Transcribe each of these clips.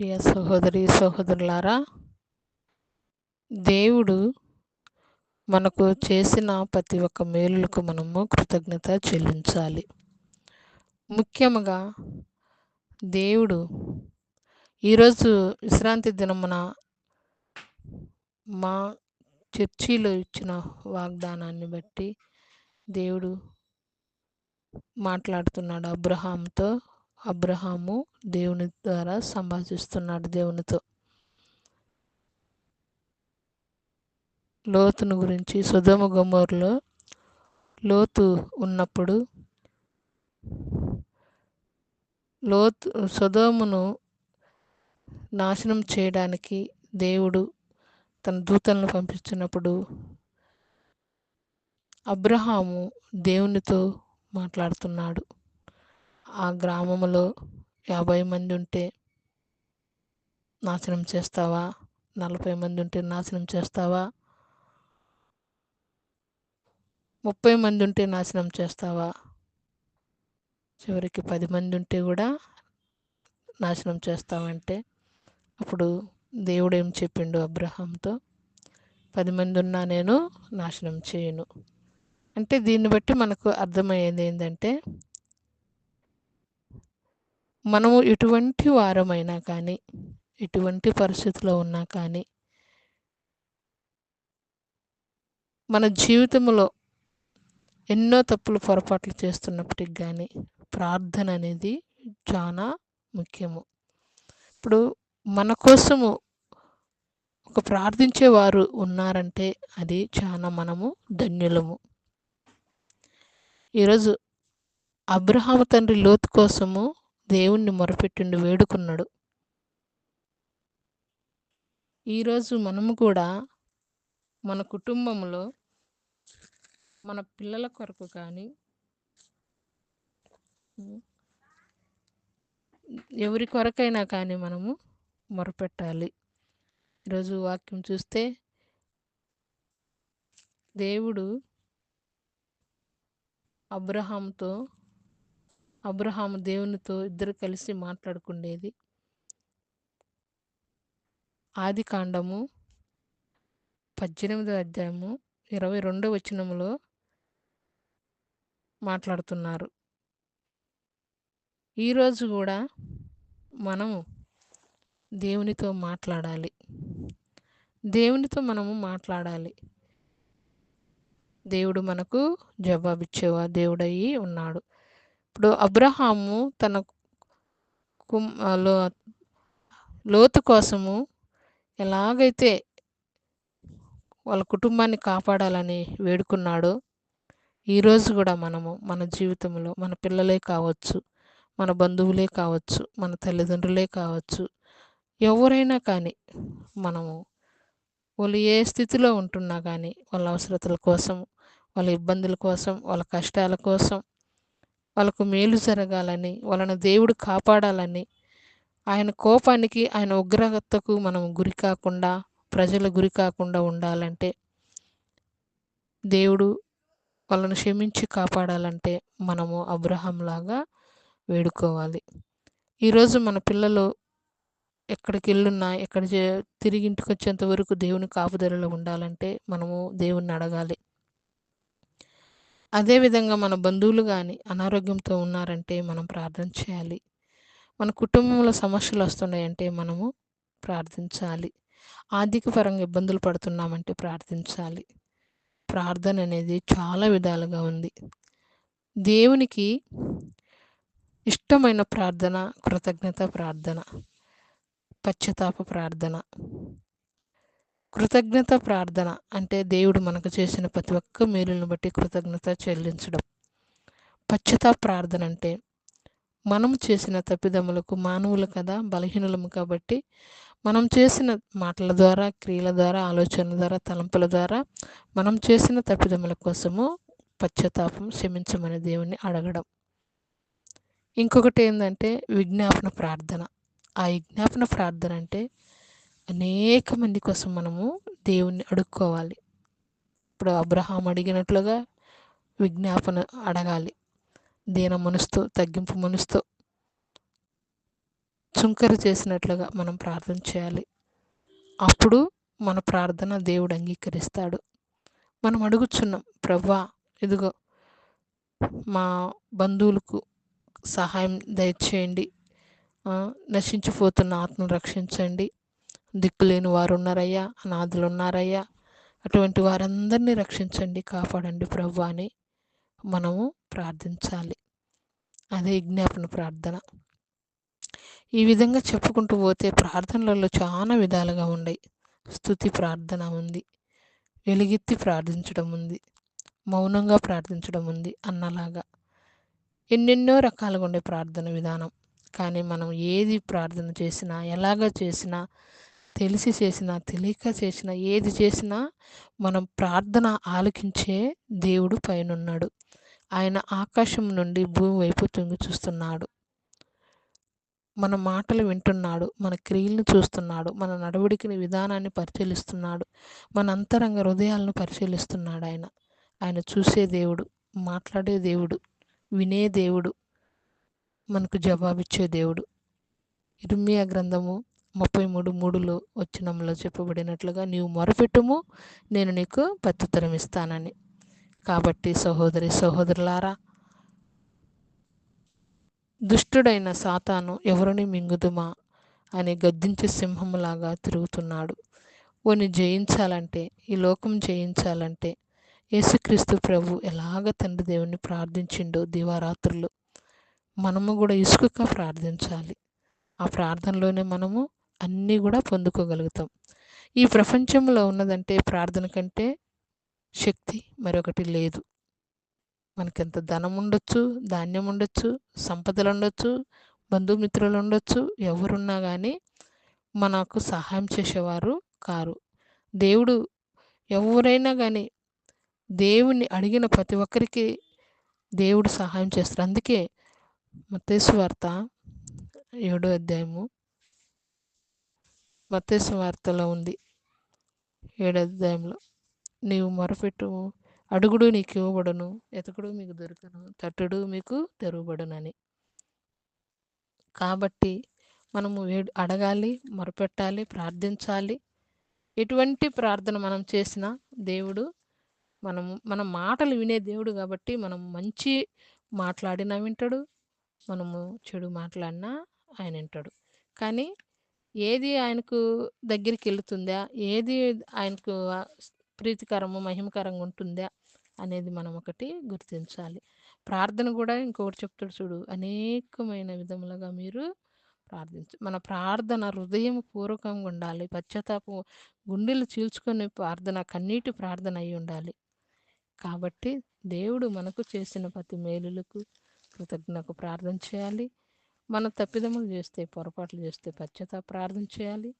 ప్రియ సహోదరి సహోదరులారా దేవుడు మనకు చేసిన ప్రతి ఒక్క మేలులకు మనము కృతజ్ఞత చెల్లించాలి. ముఖ్యంగా దేవుడు ఈరోజు విశ్రాంతి దినమున మా చర్చిలో ఇచ్చిన వాగ్దానాన్ని బట్టి దేవుడు మాట్లాడుతున్నాడు అబ్రహాంతో అబ్రహాము దేవుని ద్వారా సంభాషిస్తున్నాడు దేవునితో. లోతును గురించి సుధమ గుమ్మూరులో లోతు ఉన్నప్పుడు లోతు సుధోమును నాశనం చేయడానికి దేవుడు తన దూతలను పంపించినప్పుడు అబ్రహాము దేవునితో మాట్లాడుతున్నాడు. ఆ గ్రామంలో యాభై మంది ఉంటే నాశనం చేస్తావా? నలభై మంది ఉంటే నాశనం చేస్తావా? ముప్పై మంది ఉంటే నాశనం చేస్తావా? చివరికి పది మంది ఉంటే కూడా నాశనం చేస్తావంటే అప్పుడు దేవుడు ఏం చెప్పిండు అబ్రహాంతో? పది మంది ఉన్నా నేను నాశనం చేయను. అంటే దీన్ని బట్టి మనకు అర్థమయ్యేది ఏంటంటే మనము ఎటువంటి వారమైనా కానీ ఎటువంటి పరిస్థితిలో ఉన్నా కానీ మన జీవితంలో ఎన్నో తప్పులు పొరపాట్లు చేస్తున్నప్పటికి కానీ ప్రార్థన అనేది చాలా ముఖ్యము. ఇప్పుడు మన కోసము ఒక ప్రార్థించేవారు ఉన్నారంటే అది చాలా మనము ధన్యులము. ఈరోజు అబ్రహాము తండ్రి లోతు కోసము దేవుణ్ణి మొరపెట్టిండు వేడుకున్నాడు. ఈరోజు మనము కూడా మన కుటుంబంలో మన పిల్లల కొరకు కానీ ఎవరి కొరకైనా కానీ మనము మొరపెట్టాలి. ఈరోజు వాక్యం చూస్తే దేవుడు అబ్రహాంతో అబ్రహాము దేవునితో ఇద్దరు కలిసి మాట్లాడుకుండేది. ఆది కాండము పద్దెనిమిదో అధ్యాయము ఇరవై రెండో వచనములో మాట్లాడుతున్నారు. ఈరోజు కూడా మనము దేవునితో మాట్లాడాలి. దేవునితో మనము మాట్లాడాలి. దేవుడు మనకు జవాబిచ్చేవా? దేవుడయ్యి ఉన్నాడు. ఇప్పుడు అబ్రహాము తన కుం లో లోతు కోసము ఎలాగైతే వాళ్ళ కుటుంబాన్ని కాపాడాలని వేడుకున్నాడో ఈరోజు కూడా మనము మన జీవితంలో మన పిల్లలే కావచ్చు మన బంధువులే కావచ్చు మన తల్లిదండ్రులే కావచ్చు ఎవరైనా కానీ మనము వాళ్ళు ఏ స్థితిలో ఉంటున్నా కానీ వాళ్ళ అవసరతల కోసం వాళ్ళ ఇబ్బందుల కోసం వాళ్ళ కష్టాల కోసం వాళ్ళకు మేలు జరగాలని వాళ్ళని దేవుడు కాపాడాలని ఆయన కోపానికి ఆయన ఉగ్రతకు మనం గురి కాకుండా ప్రజల గురి కాకుండా ఉండాలంటే దేవుడు వాళ్ళను క్షమించి కాపాడాలంటే మనము అబ్రహంలాగా వేడుకోవాలి. ఈరోజు మన పిల్లలు ఎక్కడికి వెళ్ళున్నా ఎక్కడ తిరిగి ఇంటికి వచ్చేంత వరకు దేవుని కాపుదలలో ఉండాలంటే మనము దేవుణ్ణి అడగాలి. అదేవిధంగా మన బంధువులు కానీ అనారోగ్యంతో ఉన్నారంటే మనం ప్రార్థన చేయాలి. మన కుటుంబంలో సమస్యలు వస్తున్నాయంటే మనము ప్రార్థించాలి. ఆర్థిక పరంగా ఇబ్బందులు పడుతున్నామంటే ప్రార్థించాలి. ప్రార్థన అనేది చాలా విధాలుగా ఉంది. దేవునికి ఇష్టమైన ప్రార్థన కృతజ్ఞత ప్రార్థన పశ్చాత్తాప ప్రార్థన. కృతజ్ఞత ప్రార్థన అంటే దేవుడు మనకు చేసిన ప్రతి ఒక్క మేలును బట్టి కృతజ్ఞత చెల్లించడం. పశ్చాత్తాప ప్రార్థన అంటే మనం చేసిన తప్పిదములకు మానవులు కదా బలహీనులము కాబట్టి మనం చేసిన మాటల ద్వారా క్రియల ద్వారా ఆలోచనల ద్వారా తలంపుల ద్వారా మనం చేసిన తప్పిదముల కోసము పశ్చాత్తాపం క్షమించమని దేవుణ్ణి అడగడం. ఇంకొకటి ఏంటంటే విజ్ఞాపన ప్రార్థన. ఆ విజ్ఞాపన ప్రార్థన అంటే అనేక మంది కోసం మనము దేవుణ్ణి అడుక్కోవాలి. ఇప్పుడు అబ్రహాం అడిగినట్లుగా విజ్ఞాపన అడగాలి. దీన మనసుతో తగ్గింపు మనసుతో చుంకరు చేసినట్లుగా మనం ప్రార్థన చేయాలి. అప్పుడు మన ప్రార్థన దేవుడు అంగీకరిస్తాడు. మనం అడుగుచున్నాం ప్రవ్వా ఇదిగో మా బంధువులకు సహాయం దయచేయండి. నశించిపోతున్న ఆత్మను రక్షించండి. దిక్కులేని వారు ఉన్నారయ్యా అనాథులు ఉన్నారయ్యా అటువంటి వారందరినీ రక్షించండి కాపాడండి ప్రభు అని మనము ప్రార్థించాలి. అదే విజ్ఞాపన ప్రార్థన. ఈ విధంగా చెప్పుకుంటూ పోతే ప్రార్థనలలో చాలా విధాలుగా ఉన్నాయి స్థుతి ప్రార్థన ఉంది. వెలుగెత్తి ప్రార్థించడం ఉంది. మౌనంగా ప్రార్థించడం ఉంది అన్నలాగా. ఎన్నెన్నో రకాలుగా ఉండే ప్రార్థన విధానం. కానీ మనం ఏది ప్రార్థన చేసినా ఎలాగ చేసినా తెలిసి చేసినా తెలియక చేసినా ఏది చేసినా మనం ప్రార్థన ఆలకించే దేవుడు పైనున్నాడు. ఆయన ఆకాశం నుండి భూమి వైపు తొంగి చూస్తున్నాడు. మన మాటలు వింటున్నాడు. మన క్రియలను చూస్తున్నాడు. మన నడవడికిని విధానాన్ని పరిశీలిస్తున్నాడు. మన అంతరంగ హృదయాలను పరిశీలిస్తున్నాడు ఆయన. ఆయన చూసే దేవుడు మాట్లాడే దేవుడు వినే దేవుడు మనకు జవాబిచ్చే దేవుడు. ఇర్మియా గ్రంథము ముప్పై మూడు మూడులో వచ్చినంలో చెప్పబడినట్లుగా నీవు మొరపెట్టుము నేను నీకు ప్రత్యుత్తరం ఇస్తానని కాబట్టి సహోదరి సహోదరులారా దుష్టుడైన సాతాను ఎవరిని మింగుదుమా అని గద్దించే సింహంలాగా తిరుగుతున్నాడు. ఓని జయించాలంటే ఈ లోకం జయించాలంటే యేసుక్రీస్తు ప్రభు ఎలాగ తండ్రి దేవుని ప్రార్థించిండో దివారాత్రులు మనము కూడా ఇసుకగా ప్రార్థించాలి. ఆ ప్రార్థనలోనే మనము అన్నీ కూడా పొందుకోగలుగుతాం. ఈ ప్రపంచంలో ఉన్నదంటే ప్రార్థన కంటే శక్తి మరొకటి లేదు. మనకెంత ధనం ఉండొచ్చు ధాన్యం ఉండొచ్చు సంపదలు ఉండొచ్చు బంధుమిత్రులు ఉండొచ్చు ఎవరున్నా కానీ మనకు సహాయం చేసేవారు కారు. దేవుడు ఎవరైనా కానీ దేవుని అడిగిన ప్రతి ఒక్కరికి దేవుడు సహాయం చేస్తారు. అందుకే మతేశ్వార్త ఏడో అధ్యాయము మతేసు వార్తలో ఉంది. ఏడో నీవు మొరపెట్టు అడుగుడు నీకు ఇవ్వబడును ఎతకుడు మీకు దొరకను తట్టుడు మీకు తెరవబడునని. కాబట్టి మనము అడగాలి మొరపెట్టాలి ప్రార్థించాలి. ఎటువంటి ప్రార్థన మనం చేసినా దేవుడు మనము మన మాటలు వినే దేవుడు కాబట్టి మనం మంచి మాట్లాడినా వింటాడు మనము చెడు మాట్లాడినా ఆయన వింటాడు. కానీ ఏది ఆయనకు దగ్గరికి వెళుతుందా ఏది ఆయనకు ప్రీతికరము మహిమకరంగా ఉంటుందా? అనేది మనం ఒకటి గుర్తించాలి. ప్రార్థన కూడా ఇంకొకటి చెప్తాడు చూడు అనేకమైన విధములుగా మీరు ప్రార్థించు మన ప్రార్థన హృదయం పూర్వకంగా ఉండాలి. పశ్చాత్తాపం గుండెలు చీల్చుకొని ప్రార్థన కన్నీటి ప్రార్థన అయి ఉండాలి. కాబట్టి దేవుడు మనకు చేసిన ప్రతి మేలులకు కృతజ్ఞకు ప్రార్థన చేయాలి. మన తప్పిదములు చేస్తే పొరపాట్లు చేస్తే పశ్చాత్తాప ప్రార్థన చేయాలి.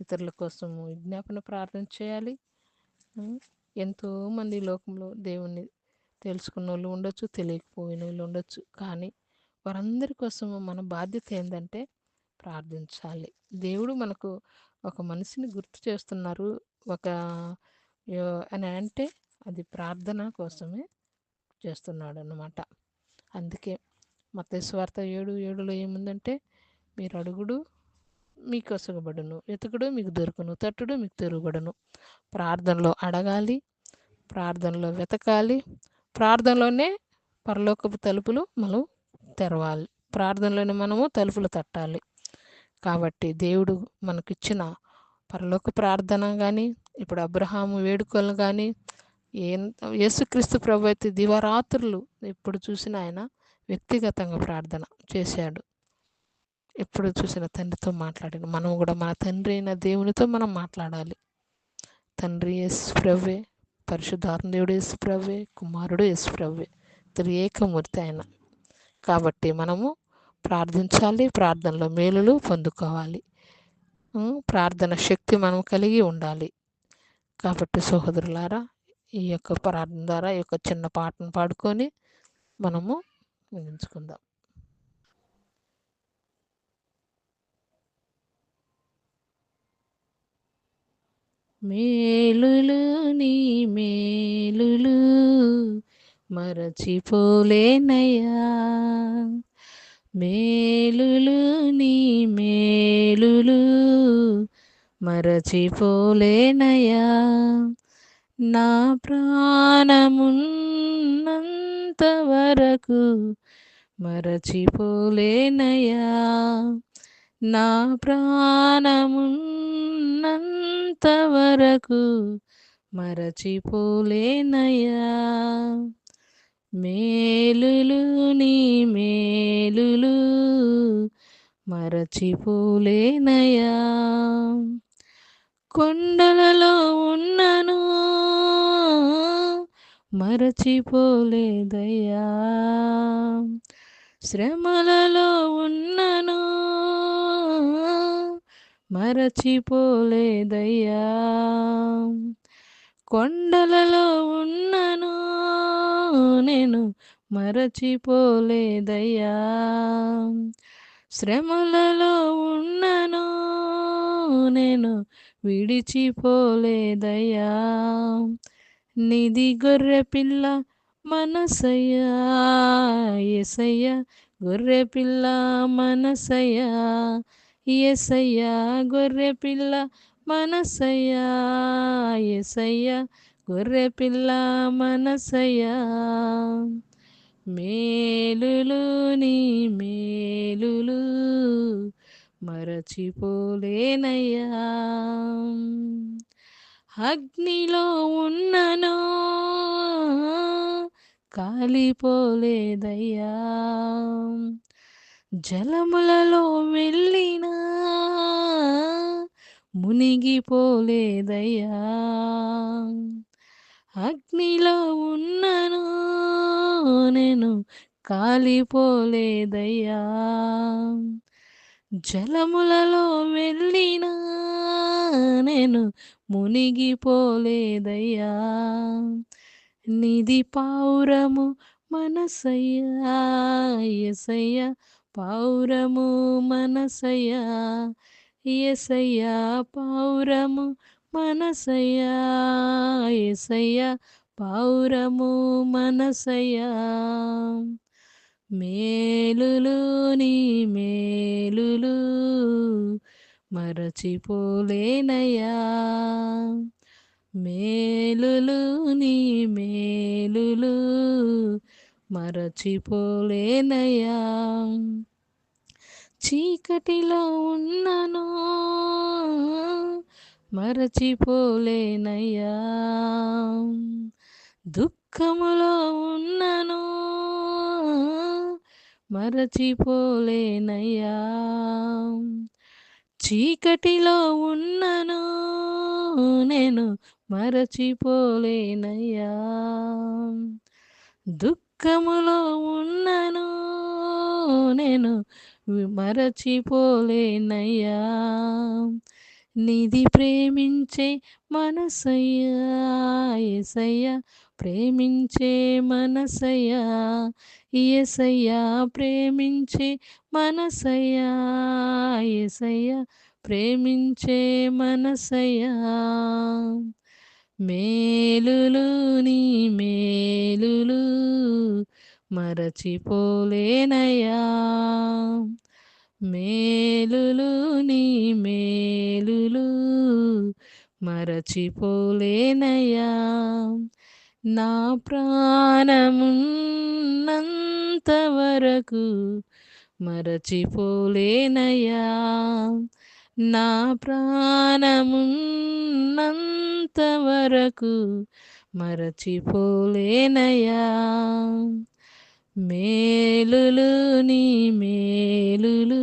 ఇతరుల కోసం విజ్ఞాపన ప్రార్థన చేయాలి. ఎంతోమంది లోకంలో దేవుణ్ణి తెలుసుకున్న వాళ్ళు ఉండొచ్చు తెలియకపోయిన వాళ్ళు ఉండొచ్చు. కానీ వారందరి కోసము మన బాధ్యత ఏంటంటే ప్రార్థించాలి. దేవుడు మనకు ఒక మనిషిని గుర్తు చేస్తున్నారు. ఒక అని అంటే అది ప్రార్థన కోసమే చేస్తున్నాడు అన్నమాట అందుకే మతేశ్వార్త ఏడు ఏడులో ఏముందంటే మీరు అడుగుడు మీకు ఒసగబడును వెతుకుడు మీకు దొరుకును. తట్టుడు మీకు తెరుగుబడును. ప్రార్థనలో అడగాలి ప్రార్థనలో వెతకాలి ప్రార్థనలోనే పరలోకపు తలుపులు మనం తెరవాలి. ప్రార్థనలోనే మనము తలుపులు తట్టాలి. కాబట్టి దేవుడు మనకిచ్చిన పరలోక ప్రార్థన కానీ ఇప్పుడు అబ్రహాము వేడుకలు కానీ ఏ యేసుక్రీస్తు ప్రభు అయితే దివరాత్రులు ఎప్పుడు చూసిన ఆయన వ్యక్తిగతంగా ప్రార్థన చేశాడు. ఎప్పుడు చూసిన తండ్రితో మాట్లాడాడు. మనం కూడా మన తండ్రి అయిన దేవునితో మనం మాట్లాడాలి. తండ్రి యేసు ప్రవ్వే పరిశుద్ధాత్మ దేవుడు యేసు ప్రవ్వే కుమారుడు యేసు ప్రవ్వే ఏకమూర్తి ఆయన. కాబట్టి మనము ప్రార్థించాలి ప్రార్థనలో మేలులు పొందుకోవాలి. ప్రార్థన శక్తి మనం కలిగి ఉండాలి. కాబట్టి సహోదరులారా ఈ యొక్క ప్రార్థన ద్వారా ఈ యొక్క చిన్న పాటను పాడుకొని మనము ముగించుకుందాం మేలులు నీ మేలులు మరచిపోలేనయ్యా. మేలులు నీ మేలులు మరచిపోలేనయా నా ప్రాణమున్నంత వరకు మరచిపోలేనయా నా ప్రాణమున్నంత వరకు మరచిపోలేనయా మేలులు నీ మేలులు మరచిపోలేనయా కొండలలో ఉన్నను మరచిపోలేదయ్యా. శ్రమలలో ఉన్నను మరచిపోలేదయ్యా. కొండలలో ఉన్నను నేను మరచిపోలేదయ్యా. శ్రమలలో ఉన్నను నేను విడిచిపోలేదయ్యా. నిధి గొర్రె పిల్ల మనసయ్యా ఎసయ్య గొర్రె పిల్ల మనసయ్యా ఎసయ్యా గొర్రె పిల్ల మనసయ్యా గొర్రె పిల్ల మనసయ్యా. మేలులు నీ మేలులు మరచిపోలేనయ్యా. అగ్నిలో ఉన్నను? కాలిపోలేదయ్యా. జలములలో వెళ్ళినా? మునిగిపోలేదయ్యా. అగ్నిలో ఉన్నను? నేను కాలిపోలేదయ్యా. జలములలో వెళ్ళి నేను మునిగిపోలేదయ్యా. నిధి పావురము మనసయ్యా ఎసయ్య పౌరము మనసయ్యా ఎసయ్యా పౌరము మనసయ్యా ఎసయ్య పౌరము మనసయ్యా. మేలులు నీ మేలులు మరచిపోలేనయా మేలులు నీ మేలులు మరచిపోలేనయ్యా. చీకటిలో ఉన్నను మరచిపోలేనయ్యా. దుఃఖములో ఉన్నను మరచిపోలేనయ్యా. చీకటిలో ఉన్నను? నేను మరచిపోలేనయ్యా. దుఃఖములో ఉన్నను? నేను మరచిపోలేనయ్యా. నిధి ప్రేమించే మనసయ్యా ప్రేమించే మనసయ్యా ఎసయ్యా ప్రేమించే మనసయ్యా ఎసయ్యా ప్రేమించే మనసయ్యా. మేలులు నీ మేలులు మరచిపోలేనయా మేలులు నీ మేలులు మరచిపోలేనయ్యా. నా ప్రాణమున్నంత వరకు మరచిపోలేనయ్యా. నా ప్రాణమున్నంత వరకు మేలులు నీ మేలులు